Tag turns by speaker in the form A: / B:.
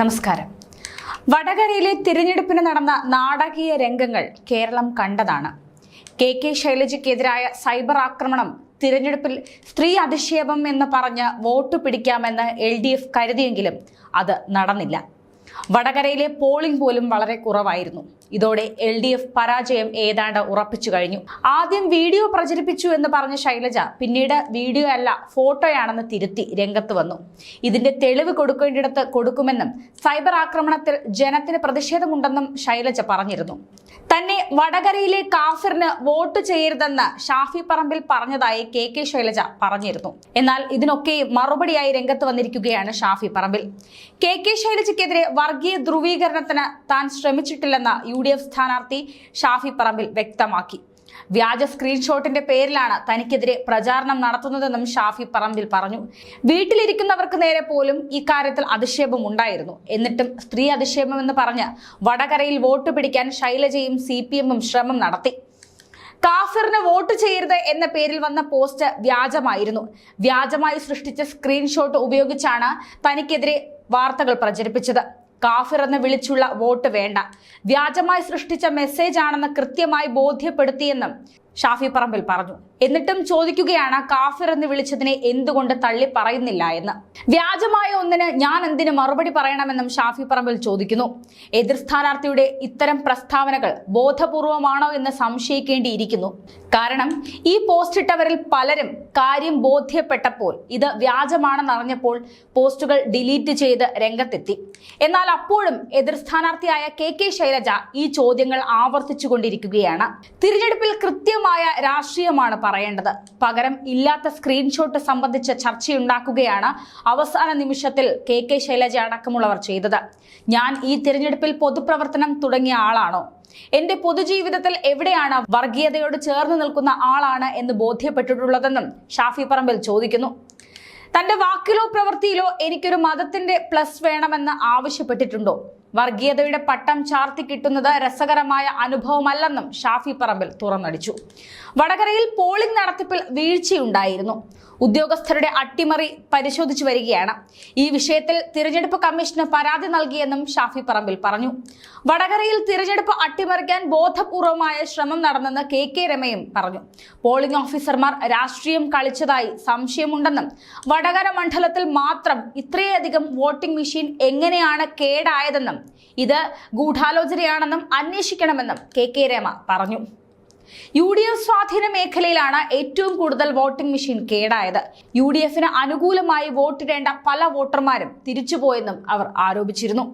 A: നമസ്കാരം. വടകരയിലെ തിരഞ്ഞെടുപ്പിന് നടന്ന നാടകീയ രംഗങ്ങൾ കേരളം കണ്ടതാണ്. കെ കെ ശൈലജയ്ക്കെതിരായ സൈബർ ആക്രമണം തിരഞ്ഞെടുപ്പിൽ സ്ത്രീ അധിക്ഷേപം എന്ന് പറഞ്ഞ് വോട്ട് പിടിക്കാമെന്ന് എൽ ഡി എഫ് കരുതിയെങ്കിലും അത് നടന്നില്ല. വടകരയിലെ പോളിംഗ് പോലും വളരെ കുറവായിരുന്നു. ഇതോടെ എൽ ഡി എഫ് പരാജയം ഏതാണ്ട് ഉറപ്പിച്ചു കഴിഞ്ഞു. ആദ്യം വീഡിയോ പ്രചരിപ്പിച്ചു എന്ന് പറഞ്ഞ ശൈലജ പിന്നീട് വീഡിയോ അല്ല ഫോട്ടോയാണെന്ന് തിരുത്തി രംഗത്ത് വന്നു. ഇതിന്റെ തെളിവ് കൊടുക്കേണ്ടിടത്ത് കൊടുക്കുമെന്നും സൈബർ ആക്രമണത്തിൽ ജനത്തിന് പ്രതിഷേധമുണ്ടെന്നും ശൈലജ പറഞ്ഞിരുന്നു. തന്നെ വടകരയിലെ കാഫിറിന് വോട്ട് ചെയ്യരുതെന്ന് ഷാഫി പറമ്പിൽ പറഞ്ഞതായി കെ കെ ശൈലജ പറഞ്ഞിരുന്നു. എന്നാൽ ഇതിനൊക്കെ മറുപടിയായി രംഗത്ത് വന്നിരിക്കുകയാണ് ഷാഫി പറമ്പിൽ. കെ കെ ശൈലജയ്ക്കെതിരെ വർഗീയ ധ്രുവീകരണത്തിന് താൻ ശ്രമിച്ചിട്ടില്ലെന്ന് യു ഡി എഫ് സ്ഥാനാർത്ഥി ഷാഫി പറമ്പിൽ വ്യക്തമാക്കി. വ്യാജ സ്ക്രീൻഷോട്ടിന്റെ പേരിലാണ് തനിക്കെതിരെ പ്രചാരണം നടത്തുന്നതെന്നും ഷാഫി പറമ്പിൽ പറഞ്ഞു. വീട്ടിലിരിക്കുന്നവർക്ക് നേരെ പോലും ഇക്കാര്യത്തിൽ അധിക്ഷേപം ഉണ്ടായിരുന്നു എന്നിട്ടും സ്ത്രീ അധിക്ഷേപമെന്ന് പറഞ്ഞ് വടകരയിൽ വോട്ട് പിടിക്കാൻ ശൈലജയും സി ശ്രമം നടത്തി. കാഫിറിന് വോട്ട് ചെയ്യരുത് എന്ന പേരിൽ വന്ന പോസ്റ്റ് വ്യാജമായിരുന്നു. വ്യാജമായി സൃഷ്ടിച്ച സ്ക്രീൻഷോട്ട് ഉപയോഗിച്ചാണ് തനിക്കെതിരെ വാർത്തകൾ പ്രചരിപ്പിച്ചത്. കാഫിർ എന്ന് വിളിച്ചുള്ള വോട്ട് വേണ്ട. വ്യാജമായി സൃഷ്ടിച്ച മെസ്സേജ് ആണെന്ന് കൃത്യമായി ബോധ്യപ്പെടുത്തിയെന്നും ഷാഫി പറമ്പിൽ പറഞ്ഞു. എന്നിട്ടും ചോദിക്കുകയാണ് കാഫിർ എന്ന് വിളിച്ചതിനെ എന്തുകൊണ്ട് തള്ളി പറയുന്നില്ല എന്ന്. വ്യാജമായ ഒന്നിന് ഞാൻ എന്തിന് മറുപടി പറയണമെന്നും ഷാഫി പറമ്പിൽ ചോദിക്കുന്നു. എതിർ സ്ഥാനാർത്ഥിയുടെ ഇത്തരം പ്രസ്താവനകൾ ബോധപൂർവമാണോ എന്ന് സംശയിക്കേണ്ടിയിരിക്കുന്നു. കാരണം ഈ പോസ്റ്റ് ഇട്ടവരിൽ പലരും കാര്യം ബോധ്യപ്പെട്ടപ്പോൾ ഇത് വ്യാജമാണെന്നറിഞ്ഞപ്പോൾ പോസ്റ്റുകൾ ഡിലീറ്റ് ചെയ്ത് രംഗത്തെത്തി. എന്നാൽ അപ്പോഴും എതിർ സ്ഥാനാർത്ഥിയായ കെ കെ ശൈലജ ഈ ചോദ്യങ്ങൾ ആവർത്തിച്ചുകൊണ്ടിരിക്കുകയാണ്. തിരഞ്ഞെടുപ്പിൽ കൃത്യമായ രാഷ്ട്രീയമാണ് പറയേണ്ടത്. പകരം ഇല്ലാത്ത സ്ക്രീൻഷോട്ട് സംബന്ധിച്ച ചർച്ചയുണ്ടാക്കുകയാണ് അവസാന നിമിഷത്തിൽ കെ കെ ശൈലജ അടക്കമുള്ളവർ ചെയ്തത്. ഞാൻ ഈ തിരഞ്ഞെടുപ്പിൽ പൊതുപ്രവർത്തനം തുടങ്ങിയ ആളാണോ? എന്റെ പൊതുജീവിതത്തിൽ എവിടെയാണ് വർഗീയതയോട് ചേർന്ന് നിൽക്കുന്ന ആളാണ് എന്ന് ബോധ്യപ്പെട്ടിട്ടുള്ളതെന്നും ഷാഫി പറമ്പിൽ ചോദിക്കുന്നു. തന്റെ വാക്കിലോ പ്രവൃത്തിയിലോ എനിക്കൊരു മതത്തിന്റെ പ്ലസ് വേണമെന്ന് ആവശ്യപ്പെട്ടിട്ടുണ്ടോ? വർഗീയതയുടെ പട്ടം ചാർത്തി കിട്ടുന്നത് രസകരമായ അനുഭവമല്ലെന്നും ഷാഫി പറമ്പിൽ തുറന്നടിച്ചു. വടകരയിൽ പോളിംഗ് നടത്തിപ്പിൽ വീഴ്ചയുണ്ടായിരുന്നു. ഉദ്യോഗസ്ഥരുടെ അട്ടിമറി പരിശോധിച്ചു വരികയാണ്. ഈ വിഷയത്തിൽ തിരഞ്ഞെടുപ്പ് കമ്മീഷന് പരാതി നൽകിയെന്നും ഷാഫി പറമ്പിൽ പറഞ്ഞു. വടകരയിൽ തിരഞ്ഞെടുപ്പ് അട്ടിമറിക്കാൻ ബോധപൂർവമായ ശ്രമം നടന്നെന്ന് കെ കെ രമയും പറഞ്ഞു. പോളിംഗ് ഓഫീസർമാർ രാഷ്ട്രീയം കളിച്ചതായി സംശയമുണ്ടെന്നും വടകര മണ്ഡലത്തിൽ മാത്രം ഇത്രയധികം വോട്ടിംഗ് മെഷീൻ എങ്ങനെയാണ് കേടായതെന്നും ഇത് ഗൂഢാലോചനയാണെന്നും അന്വേഷിക്കണമെന്നും കെ കെ രമ പറഞ്ഞു. യു ഡി എഫ് സ്വാധീന മേഖലയിലാണ് ഏറ്റവും കൂടുതൽ വോട്ടിംഗ് മെഷീൻ കേടായത്. യു ഡി എഫിന് അനുകൂലമായി വോട്ടിടേണ്ട പല വോട്ടർമാരും തിരിച്ചുപോയെന്നും അവർ ആരോപിച്ചിരുന്നു.